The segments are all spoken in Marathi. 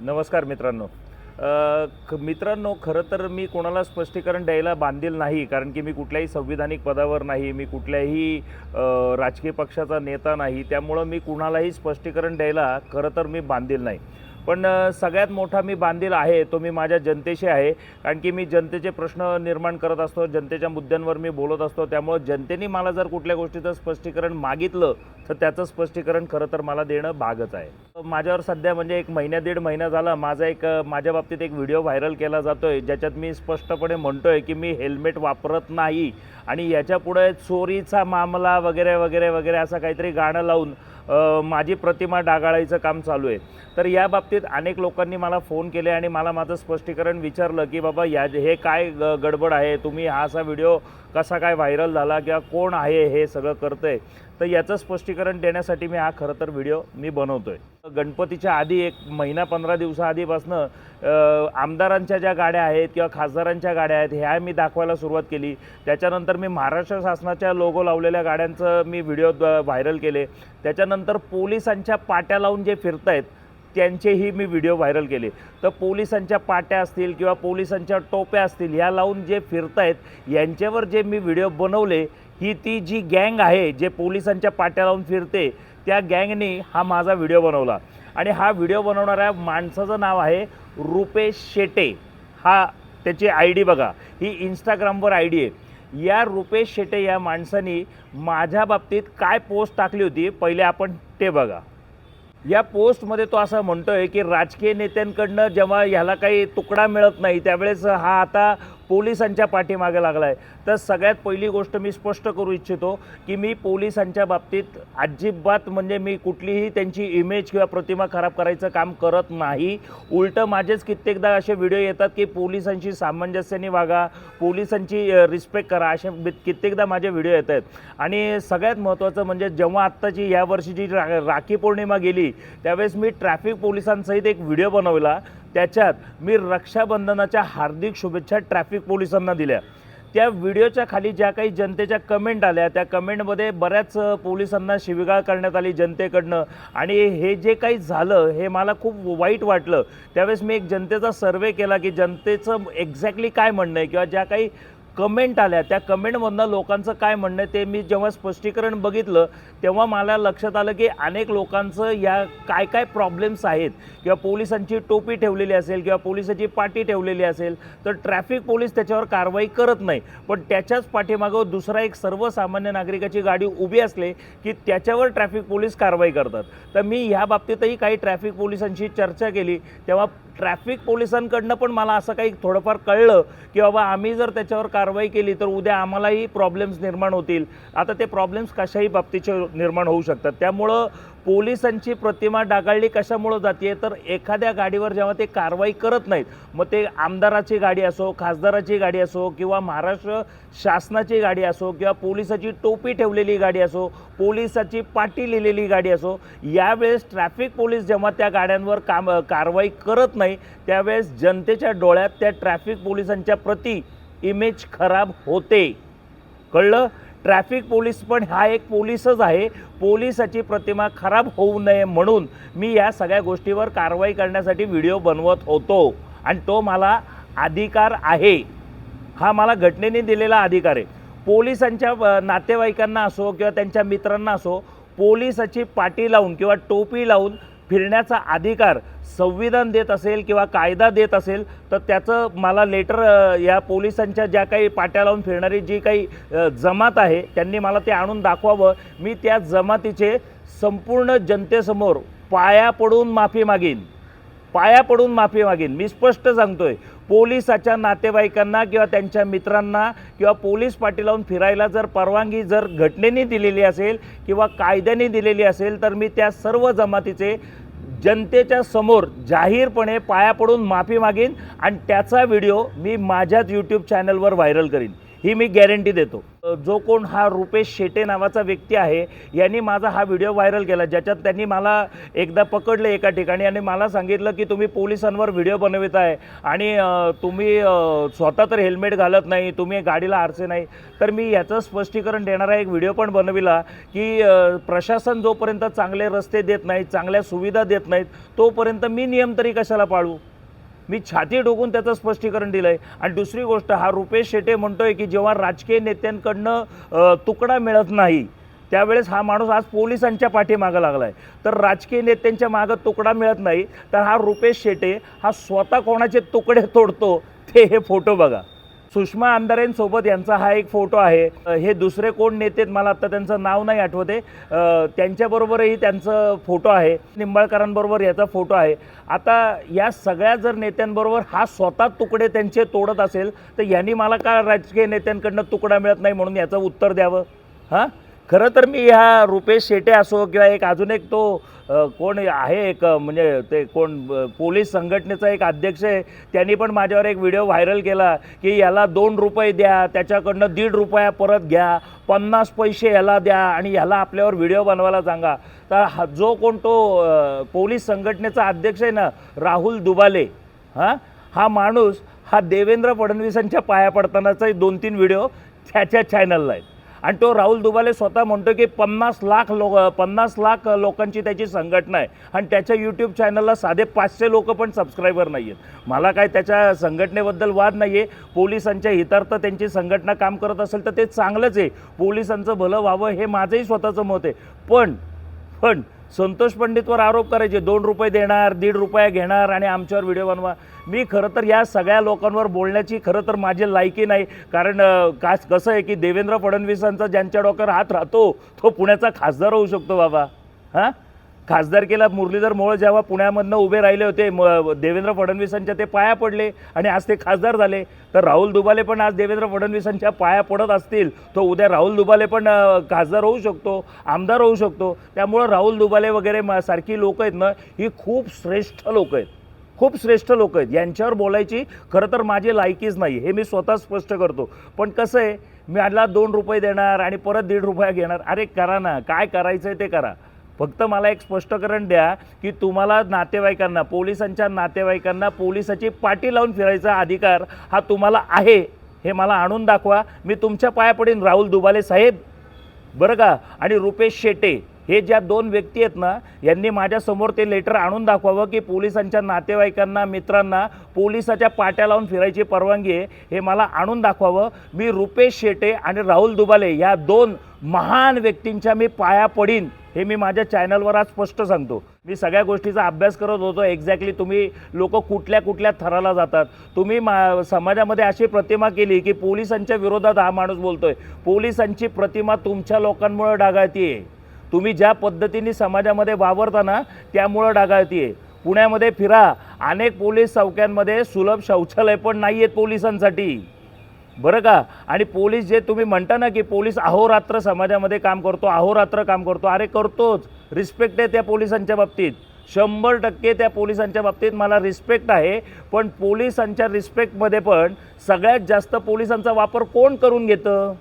नमस्कार मित्रांनो. ख- मित्रांनो खरं तर मी कोणाला स्पष्टीकरण द्यायला बांधील नाही कारण की मी कुठल्याही संविधानिक पदावर नाही मी कुठल्याही राजकीय पक्षाचा नेता नाही त्यामुळं मी कुणालाही स्पष्टीकरण द्यायला खरं तर मी बांधील नाही. पण सगळ्यात मोठा मी बांधील आहे तो मी माझ्या जनतेशी आहे. कारण की मी जनतेचे प्रश्न निर्माण करत असतो जनतेच्या मुद्द्यांवर मी बोलत असतो. त्यामुळं जनतेने मला जर कुठल्या गोष्टीचं स्पष्टीकरण मागितलं तर त्याचं स्पष्टीकरण खरं तर मला देणं भागच आहे. माझ्यावर सध्या म्हणजे एक महिन्या दीड महिना झाला माझा एक माझ्या बाबतीत एक व्हिडिओ व्हायरल केला जातोय ज्याच्यात मी स्पष्टपणे म्हणतोय की मी हेल्मेट वापरत नाही. आणि याच्यापुढे चोरीचा मामला वगैरे वगैरे वगैरे असं काहीतरी गाणं लावून माझी प्रतिमा डागाळायचं काम चालू आहे. तर या बाबतीत अनेक लोकांनी मला फोन केले आणि मला माझं स्पष्टीकरण विचारलं की बाबा या हे काय ग- गडबड आहे? तुम्ही हा असा व्हिडिओ कसा काय व्हायरल झाला किंवा कोण आहे हे सगळं करतंय? तर याचं स्पष्टीकरण देण्यासाठी मी हा खरं तर व्हिडिओ मी बनवतो आहे गणपतीच्या आधी एक महिना पंधरा दिवसाआधीपासनं आमदारांच्या ज्या गाड्या आहेत किंवा खासदारांच्या गाड्या आहेत ह्या मी दाखवायला सुरुवात केली. त्याच्यानंतर मी महाराष्ट्र शासनाच्या लोगो लावलेल्या गाड्यांचं मी व्हिडिओ व्हायरल केले. त्याच्यानंतर पोलिसांच्या पाट्या लावून जे फिरतायत त्यांचेही मी व्हिडिओ व्हायरल केले. तर पोलिसांच्या पाट्या असतील किंवा पोलिसांच्या टोप्या असतील ह्या लावून जे फिरतायत यांच्यावर जे मी व्हिडिओ बनवले ही ती जी गँग आहे जे पोलिसांच्या पाट्या लावून फिरते त्या गँगने हा माझा व्हिडिओ बनवला. आणि हा व्हिडिओ बनवणाऱ्या माणसाचं नाव आहे रुपेश शेटे. हा त्याची आय डी बघा. ही इंस्टाग्रामवर आय डी आहे. या रुपेश शेटे या माणसानी माझ्या बाबतीत काय पोस्ट टाकली होती पहिले आपण ते बघा. या पोस्टमध्ये तो असं म्हणतोय की राजकीय नेत्यांकडनं जेव्हा ह्याला काही तुकडा मिळत नाही त्यावेळेस हा आता पोलिसांच्या पाठीमागे लागला आहे तर सगळ्यात पहिली गोष्ट मी स्पष्ट करू इच्छितो की मी पोलिसांच्या बाबतीत अजिबात म्हणजे मी कुठलीही त्यांची इमेज किंवा प्रतिमा खराब करायचं काम करत नाही. उलटं माझेच कित्येकदा असे व्हिडिओ येतात की पोलिसांशी सामंजस्याने वागा पोलिसांची रिस्पेक्ट करा असे कित्येकदा माझे व्हिडिओ येत आहेत. आणि सगळ्यात महत्त्वाचं म्हणजे जेव्हा आत्ताची यावर्षी जी रा राखी पौर्णिमा गेली त्यावेळेस मी ट्रॅफिक पोलिसांसहित एक व्हिडिओ बनवला. त्याच्यात मी रक्षाबंधनाच्या हार्दिक शुभेच्छा ट्रॅफिक पोलिसांना दिल्या. त्या व्हिडिओच्या खाली ज्या काही जनतेच्या कमेंट आल्या त्या कमेंटमध्ये बऱ्याच पोलिसांना शिविगाळ करण्यात आली जनतेकडनं. आणि हे जे काही झालं हे मला खूप वाईट वाटलं. त्यावेळेस मी एक जनतेचा सर्वे केला की जनतेचं एक्झॅक्टली काय म्हणणं आहे? किंवा ज्या काही कमेंट आल्या. त्या कमेंटमधनं लोकांचं काय म्हणणं आहे ते मी जेव्हा स्पष्टीकरण बघितलं तेव्हा मला लक्षात आलं की अनेक लोकांचं या काय काय प्रॉब्लेम्स आहेत. किंवा पोलिसांची टोपी ठेवलेली असेल किंवा पोलिसाची पाटी ठेवलेली असेल तर ट्रॅफिक पोलीस त्याच्यावर कारवाई करत नाही. पण त्याच्याच पाठीमागं दुसरा एक सर्वसामान्य नागरिकाची गाडी उभी असले की त्याच्यावर ट्रॅफिक पोलीस कारवाई करतात. तर मी ह्या बाबतीतही काही ट्रॅफिक पोलिसांशी चर्चा केली. तेव्हा ट्रॅफिक पोलिसांकडनं पण मला असं काही थोडंफार कळलं की बाबा आम्ही जर त्याच्यावर कारवाई केली तर उद्या आम्हालाही प्रॉब्लेम्स निर्माण होतील. आता ते प्रॉब्लेम्स कशाही बाबतीचे निर्माण होऊ शकतात. त्यामुळं पोलिसांची प्रतिमा डागाळली कशामुळं जाते तर एखाद्या गाडीवर जेव्हा ते कारवाई करत नाहीत मग ते आमदाराची गाडी असो खासदाराची गाडी असो किंवा महाराष्ट्र शासनाची गाडी असो किंवा पोलिसाची टोपी ठेवलेली गाडी असो पोलिसाची पाटी लिहिलेली गाडी असो यावेळेस ट्रॅफिक पोलीस जेव्हा त्या गाड्यांवर काम कारवाई करत नाही त्यावेळेस जनतेच्या डोळ्यात त्या ट्रॅफिक पोलिसांच्या प्रती इमेज खराब होते. कळलं? ट्रॅफिक पोलीस पण हा एक पोलीसच आहे. पोलिसाची प्रतिमा खराब होऊ नये म्हणून मी या सगळ्या गोष्टीवर कारवाई करण्यासाठी व्हिडिओ बनवत होतो. आणि तो मला अधिकार आहे. हा मला घटनेने दिलेला अधिकार आहे. पोलिसांच्या नातेवाईकांना असो किंवा त्यांच्या मित्रांना असो पोलिसाची पाटी लावून किंवा टोपी लावून फिरण्याचा अधिकार संविधान देत असेल किंवा कायदा देत असेल तर त्याचं मला लेटर या पोलिसांच्या ज्या काही पाट्या लावून फिरणारी जी काही जमात आहे त्यांनी मला ते आणून दाखवावं. मी त्या जमातीचे संपूर्ण जनतेसमोर पाया पडून माफी मागीन. पाया पडून माफी मागेन. मी स्पष्ट सांगतोय पोलिसाच्या नातेवाईकांना किंवा त्यांच्या मित्रांना किंवा पोलीस पाटी लावून फिरायला जर परवानगी जर घटनेने दिलेली असेल किंवा कायद्याने दिलेली असेल तर मी त्या सर्व जमातीचे जनतेच्या समोर जाहीरपणे पाया पडून माफी मागेन आणि त्याचा व्हिडिओ मी माझ्याच यूट्यूब चॅनलवर व्हायरल करीन. ही मी गॅरंटी देतो. जो कोण हा रुपेश शेटे नावाचा व्यक्ती आहे यांनी माझा हा व्हिडिओ व्हायरल केला ज्याच्यात त्यांनी मला एकदा पकडले एका ठिकाणी आणि मला सांगितलं की तुम्ही पोलिसांवर व्हिडिओ बनवित आहे आणि तुम्ही स्वतः तर हेल्मेट घालत नाही तुम्ही गाडीला आरसे नाही. तर मी याचं स्पष्टीकरण देणारा एक व्हिडिओ पण बनविला की प्रशासन जोपर्यंत चांगले रस्ते देत नाहीत चांगल्या सुविधा देत नाहीत तोपर्यंत मी नियम तरी कशाला पाळू? मी छाती ठोकून त्याचं स्पष्टीकरण दिलं आहे आणि दुसरी गोष्ट हा रुपेश शेटे म्हणतोय की जेव्हा राजकीय नेत्यांकडनं तुकडा मिळत नाही त्यावेळेस हा माणूस आज पोलिसांच्या पाठीमागं लागला आहे तर राजकीय नेत्यांच्या मागं तुकडा मिळत नाही तर हा रुपेश शेटे हा स्वतः कोणाचे तुकडे तोडतो ते हे फोटो बघा. सुषमा आंधारेंसोबत यांचा हा एक फोटो आहे. हे दुसरे कोण नेते मला आत्ता त्यांचं नाव नाही आठवते. त्यांच्याबरोबरही त्यांचं फोटो आहे. निंबाळकरांबरोबर याचा फोटो आहे. आता या सगळ्या जर नेत्यांबरोबर हा स्वतः तुकडे त्यांचे तोडत असेल तर यांनी मला का राजकीय नेत्यांकडनं तुकडा मिळत नाही म्हणून याचं उत्तर द्यावं? हां? खरं तर मी ह्या रुपेश शेटे असो किंवा एक अजून एक तो कोण आहे एक म्हणजे ते कोण पोलीस संघटनेचा एक अध्यक्ष आहे त्यांनी पण माझ्यावर एक व्हिडिओ व्हायरल केला की याला दोन रुपये द्या त्याच्याकडनं दीड रुपया परत घ्या पन्नास पैसे याला द्या आणि ह्याला आपल्यावर व्हिडिओ बनवायला सांगा. तर हा जो कोण तो पोलीस संघटनेचा अध्यक्ष आहे ना राहुल दुबाले हां हा माणूस हा देवेंद्र फडणवीसांच्या पाया पडतानाचाही दोन तीन व्हिडिओ त्याच्या चॅनलला आहे. आणि तो राहुल दुबाले स्वतः म्हणतो की पन्नास लाख लोक पन्नास लाख लोकांची त्याची संघटना आहे. आणि त्याच्या यूट्यूब चॅनलला साधे पाचशे लोक पण सबस्क्रायबर नाही आहेत मला काय त्याच्या संघटनेबद्दल वाद नाही आहे पोलिसांच्या हितार्थ त्यांची संघटना काम करत असेल तर ते चांगलंच आहे. पोलिसांचं भलं व्हावं हे माझंही स्वतःचं मत आहे. पण पण संतोष पंडितवर आरोप करायचे दोन रुपये देणार दीड रुपये घेणार आणि आमच्यावर व्हिडिओ बनवा. मी खरं तर या सगळ्या लोकांवर बोलण्याची खरं तर माझी लायकी नाही. कारण का कसं आहे की देवेंद्र फडणवीसांचा ज्यांच्या डोक्यावर हात राहतो तो पुण्याचा खासदार होऊ शकतो बाबा. हां? खासदारकीला मुरलीधर मोहोळ जेव्हा पुण्यामधनं उभे राहिले होते म देवेंद्र फडणवीसांच्या ते पाया पडले आणि आज ते खासदार झाले तर राहुल दुबाले पण आज देवेंद्र फडणवीसांच्या पाया पडत असतील तो उद्या राहुल दुबाले पण खासदार होऊ शकतो आमदार होऊ शकतो. त्यामुळं राहुल दुबाले वगैरे म- सारखी लोकं आहेत ना ही खूप श्रेष्ठ लोकं आहेत. खूप श्रेष्ठ लोक आहेत. यांच्यावर बोलायची खरं तर माझी लायकीच नाही हे मी स्वतः स्पष्ट करतो. पण कसं आहे मी आला दोन रुपये देणार आणि परत दीड रुपया घेणार. अरे करा ना काय करायचं आहे ते करा. फक्त मला एक स्पष्टीकरण द्या की तुम्हाला नातेवाईकांना पोलिसांच्या नातेवाईकांना पोलिसाची पाटी लावून फिरायचा अधिकार हा तुम्हाला आहे हे मला आणून दाखवा. मी तुमच्या पाया पडीन राहुल दुबाले साहेब. बरं का? आणि रुपेश शेटे हे ज्या दोन व्यक्ती आहेत ना यांनी माझ्यासमोर ते लेटर आणून दाखवावं की पोलिसांच्या नातेवाईकांना मित्रांना पोलिसाच्या पाट्या लावून फिरायची परवानगी आहे हे मला आणून दाखवावं. मी रुपेश शेटे आणि राहुल दुबाले या दोन महान व्यक्तींच्या मी पाया पडीन हे मी माझ्या चॅनलवर आज स्पष्ट सांगतो. मी सगळ्या गोष्टीचा अभ्यास करत होतो. एक्झॅक्टली तुम्ही लोक कुठल्या कुठल्या थराला जातात. तुम्ही मा समाजामध्ये अशी प्रतिमा केली की पोलिसांच्या विरोधात हा माणूस बोलतोय. पोलिसांची प्रतिमा तुमच्या लोकांमुळे डागाळतीये तुम्ही ज्या पद्धतीने समाजामध्ये वावरता ना त्यामुळं डागाळतीये पुण्यामध्ये फिरा. अनेक पोलीस चौक्यांमध्ये सुलभ शौचालय पण नाही आहेत पोलिसांसाठी. बरं का? आणि पोलीस जे तुम्ही म्हणता ना की पोलीस अहोरात्र समाजामध्ये काम करतो अहोरात्र काम करतो अरे करतोच. रिस्पेक्ट आहे त्या पोलिसांच्या बाबतीत. शंभर टक्के त्या पोलिसांच्या बाबतीत मला रिस्पेक्ट आहे. पण पोलिसांच्या रिस्पेक्टमध्ये पण सगळ्यात जास्त पोलिसांचा वापर कोण करून घेतं?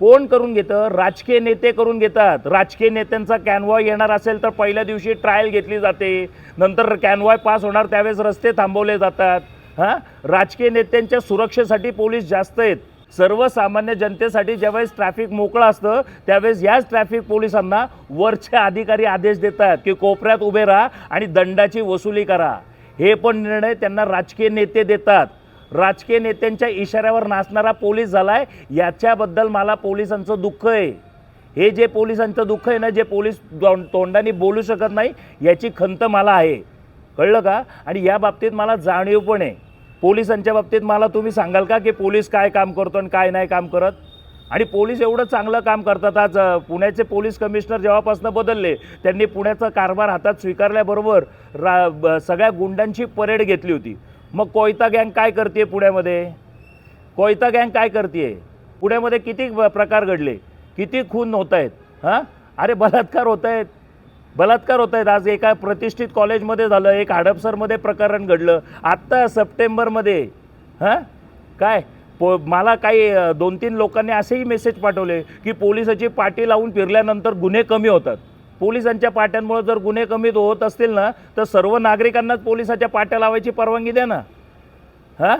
कोण करून घेतं? राजकीय नेते करून घेतात. राजकीय नेत्यांचा कॅनवॉय येणार असेल तर पहिल्या दिवशी ट्रायल घेतली जाते. नंतर कॅनवॉय पास होणार त्यावेळेस रस्ते थांबवले जातात. हां? राजकीय नेत्यांच्या सुरक्षेसाठी पोलीस जास्त आहेत. सर्वसामान्य जनतेसाठी ज्यावेळेस ट्रॅफिक मोकळं असतं त्यावेळेस याच ट्रॅफिक पोलिसांना वरचे अधिकारी आदेश देतात की कोपऱ्यात उभे राहा आणि दंडाची वसुली करा. हे पण निर्णय त्यांना राजकीय नेते देतात. राजकीय नेत्यांच्या इशाऱ्यावर नाचणारा पोलीस झालाय याच्याबद्दल मला पोलिसांचं दुःख आहे. हे जे पोलिसांचं दुःख आहे ना जे पोलीस तोंड- तोंडाने बोलू शकत नाही याची खंत मला आहे. कळलं का? आणि या बाबतीत मला जाणीव पण आहे. पोलिसांच्या बाबतीत मला तुम्ही सांगाल का की पोलीस काय काम करतो आणि काय नाही काम करत? आणि पोलीस एवढं चांगलं काम करतात. आज पुण्याचे पोलीस कमिशनर जेव्हापासून बदलले त्यांनी पुण्याचा कारभार हातात स्वीकारल्याबरोबर रा ब- सगळ्या गुंडांची परेड घेतली होती. मग कोयता गँग काय करते पुण्यामध्ये? कोयता गँग काय करते पुण्यामध्ये किती प्रकार घडले? किती खून होत आहेत हां? अरे बलात्कार होत आहेत बलात्कार होत आहेत. आज एका प्रतिष्ठित कॉलेजमध्ये झालं. एक हडपसरमध्ये प्रकरण घडलं. आत्ता सप्टेंबरमध्ये हां? काय? पो मला काही दोन तीन लोकांनी असेही मेसेज पाठवले की पोलिसाची पाटी लावून फिरल्यानंतर गुन्हे कमी होतात. पोलिसांच्या पाट्यांमुळे जर गुन्हे कमी होत असतील ना तर सर्व नागरिकांनाच पोलिसाच्या पाट्या लावायची परवानगी द्या ना. हां?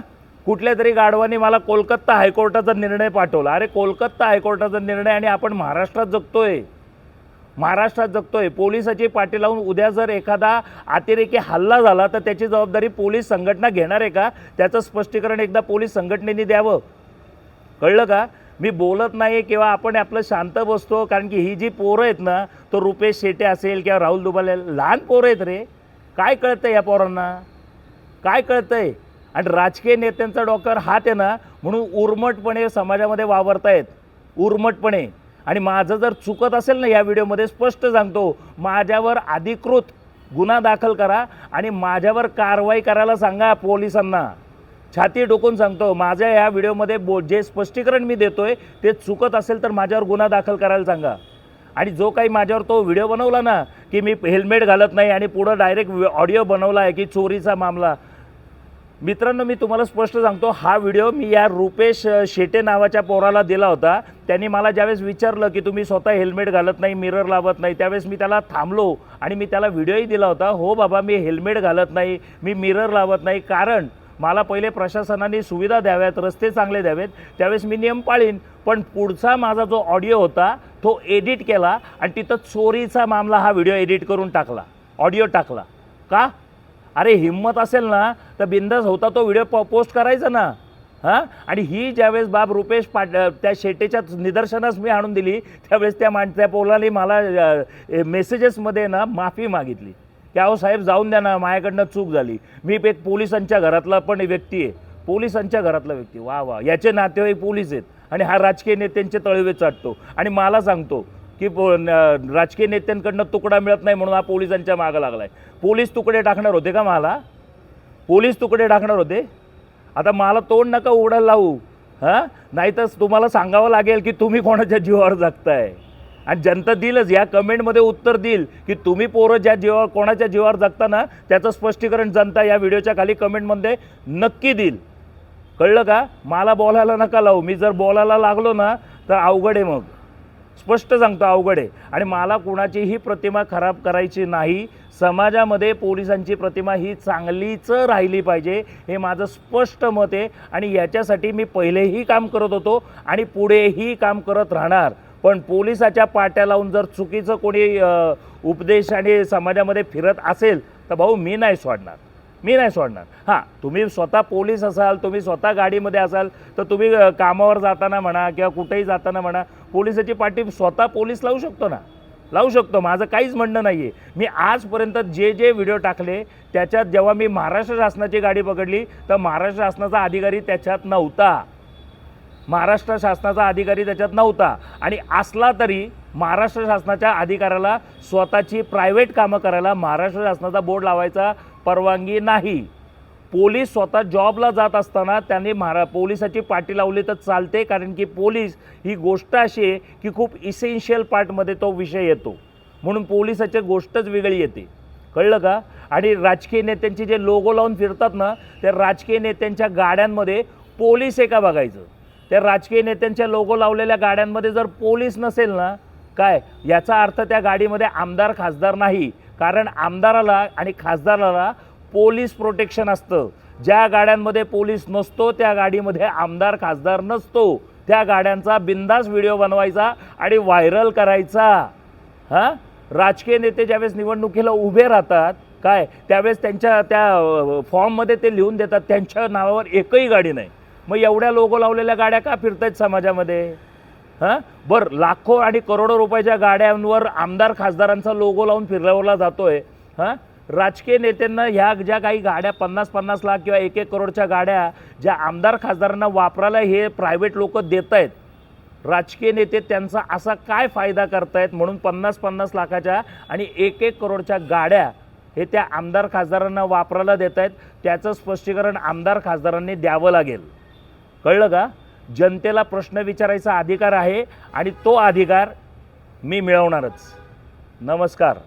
कुठल्या तरी गाढवाने मला कोलकाता हायकोर्टाचा निर्णय पाठवला. अरे कोलकाता हायकोर्टाचा निर्णय आणि आपण महाराष्ट्रात जगतोय. महाराष्ट्रात जगतोय. पोलिसाची पाठी लावून उद्या जर एखादा अतिरेकी हल्ला झाला तर त्याची जबाबदारी पोलीस संघटना घेणार आहे का? त्याचं स्पष्टीकरण एकदा पोलीस संघटनेने द्यावं. कळलं का? मी बोलत नाही किंवा आपण आपलं शांत बसतो कारण की ही जी पोरं आहेत ना तो रुपेश शेटे असेल किंवा राहुल दुबाले लहान पोरं आहेत रे. काय कळतं या पोरांना? काय कळतंय? आणि राजकीय नेत्यांचा डॉक्टर हात आहे ना म्हणून उर्मटपणे समाजामध्ये वावरतायत. उर्मटपणे. आणि माझं जर चुकत असेल ना या व्हिडिओमध्ये स्पष्ट सांगतो माझ्यावर अधिकृत गुन्हा दाखल करा आणि माझ्यावर कारवाई करायला सांगा पोलिसांना. छाती डोकून सांगतो माझ्या या व्हिडिओमध्ये बो जे स्पष्टीकरण मी देतो आहे ते चुकत असेल तर माझ्यावर गुन्हा दाखल करायला सांगा. आणि जो काही माझ्यावर तो व्हिडिओ बनवला ना की मी हेल्मेट घालत नाही आणि पुढं डायरेक्ट ऑडिओ बनवला आहे की चोरीचा मामला मित्रांनो मी तुम्हाला स्पष्ट सांगतो हा व्हिडिओ मी या रुपेश शेटे नावाच्या पोराला दिला होता. त्यांनी मला ज्यावेळेस विचारलं की तुम्ही स्वतः हेल्मेट घालत नाही मिरर लावत नाही त्यावेळेस मी त्याला थांबलो आणि मी त्याला व्हिडिओही दिला होता. हो बाबा मी हेल्मेट घालत नाही मी मिरर लावत नाही कारण मला पहिले प्रशासनाने सुविधा द्याव्यात रस्ते चांगले द्यावेत त्यावेळेस मी नियम पाळीन. पण पुढचा माझा जो ऑडिओ होता तो एडिट केला आणि तिथं चोरीचा मामला हा व्हिडिओ एडिट करून टाकला ऑडिओ टाकला. का? अरे हिंमत असेल ना तर बिंदास होता तो व्हिडिओ प पोस्ट करायचा ना. हां? आणि ही ज्यावेळेस बाब रुपेश पाट त्या शेटेच्या निदर्शनास मी आणून दिली त्यावेळेस त्या माण त्या पोलाने मला मेसेजेसमध्ये ना माफी मागितली. की अहो साहेब जाऊन द्या ना माझ्याकडनं चूक झाली. मी एक पोलिसांच्या घरातला पण व्यक्ती आहे. पोलिसांच्या घरातला व्यक्ती. वा वा. याचे नातेवाईक पोलीस आहेत. आणि हा राजकीय नेत्यांचे तळवे चाटतो. आणि मला सांगतो की राजकीय नेत्यांकडनं तुकडा मिळत नाही म्हणून हा पोलिसांच्या मागं लागला आहे पोलीस तुकडे टाकणार होते का मला? पोलीस तुकडे टाकणार होते? आता मला तोंड नका उघडायला लावू हां? नाहीतर तुम्हाला सांगावं लागेल की तुम्ही कोणाच्या जीवावर जगताय. आणि जनता देईलच या कमेंटमध्ये उत्तर देईल की तुम्ही पोरं ज्या जीवावर कोणाच्या जीवावर जगता ना त्याचं स्पष्टीकरण जनता या व्हिडिओच्या खाली कमेंटमध्ये नक्की देईल. कळलं का? मला बोलायला नका लावू. मी जर बोलायला लागलो ना तर अवघड आहे मग. स्पष्ट सांगतो अवघड आहे. आणि मला कुणाचीही प्रतिमा खराब करायची नाही. समाजामध्ये पोलिसांची प्रतिमा ही चांगलीच राहिली पाहिजे हे माझं स्पष्ट मत आहे. आणि याच्यासाठी मी पहिलेही काम करत होतो आणि पुढेही काम करत राहणार. पण पोलिसाच्या पाट्या लावून जर चुकीचं कोणी उपदेश आणि समाजामध्ये फिरत असेल तर भाऊ मी नाही सोडणार. मी नाही सोडणार. हां तुम्ही स्वतः पोलीस असाल तुम्ही स्वतः गाडीमध्ये असाल तर तुम्ही कामावर जाताना म्हणा किंवा कुठेही जाताना म्हणा पोलिसाची पाठी स्वतः पोलीस लावू शकतो ना? लावू शकतो. माझं काहीच म्हणणं नाही आहे मी आजपर्यंत जे जे व्हिडिओ टाकले त्याच्यात जेव्हा मी महाराष्ट्र शासनाची गाडी पकडली तर महाराष्ट्र शासनाचा अधिकारी त्याच्यात नव्हता. महाराष्ट्र शासनाचा अधिकारी त्याच्यात नव्हता. आणि असला तरी महाराष्ट्र शासनाच्या अधिकाऱ्याला स्वतःची प्रायव्हेट कामं करायला महाराष्ट्र शासनाचा बोर्ड लावायचा परवानगी नाही. पोलीस स्वतः जॉबला जात असताना त्यांनी महारा पोलिसाची पाठी लावली तर चालते कारण की पोलीस ही गोष्ट अशी आहे की खूप इसेन्शियल पार्टमध्ये तो विषय येतो. म्हणून पोलिसाची गोष्टच वेगळी येते. कळलं का? आणि राजकीय नेत्यांचे जे लोगो लावून फिरतात ना त्या राजकीय नेत्यांच्या गाड्यांमध्ये पोलीस आहे का बघायचं? त्या राजकीय नेत्यांच्या लोगो लावलेल्या गाड्यांमध्ये जर पोलीस नसेल ना काय? याचा अर्थ त्या गाडीमध्ये आमदार खासदार नाही. कारण आमदाराला आणि खासदाराला पोलीस प्रोटेक्शन असतं. ज्या गाड्यांमध्ये पोलीस नसतो त्या गाडीमध्ये आमदार खासदार नसतो. त्या गाड्यांचा बिंदास व्हिडिओ बनवायचा आणि व्हायरल करायचा. हां? राजकीय नेते ज्यावेळेस निवडणुकीला उभे राहतात काय? त्यावेळेस त्यांच्या त्या फॉर्ममध्ये ते लिहून देतात त्यांच्या नावावर एकही गाडी नाही. मग एवढ्या लोगो लावलेल्या गाड्या का फिरत आहेत समाजामध्ये? हां? बरं लाखो आणि करोडो रुपयाच्या गाड्यांवर आमदार खासदारांचा लोगो लावून फिरवला आहे हां? राजकीय नेत्यांना ह्या ज्या काही गाड्या पन्नास पन्नास लाख किंवा एक एक करोडच्या गाड्या ज्या आमदार खासदारांना वापरायला हे प्रायव्हेट लोक देत आहेत राजकीय नेते त्यांचा असा काय फायदा करतायत म्हणून पन्नास पन्नास लाखाच्या आणि एक एक करोडच्या गाड्या हे त्या आमदार खासदारांना वापरायला देत आहेत त्याचं स्पष्टीकरण आमदार खासदारांनी द्यावं लागेल. कळलं का? जनतेला प्रश्न विचारायचा अधिकार आहे आणि तो अधिकार मी मिळवणारच. नमस्कार.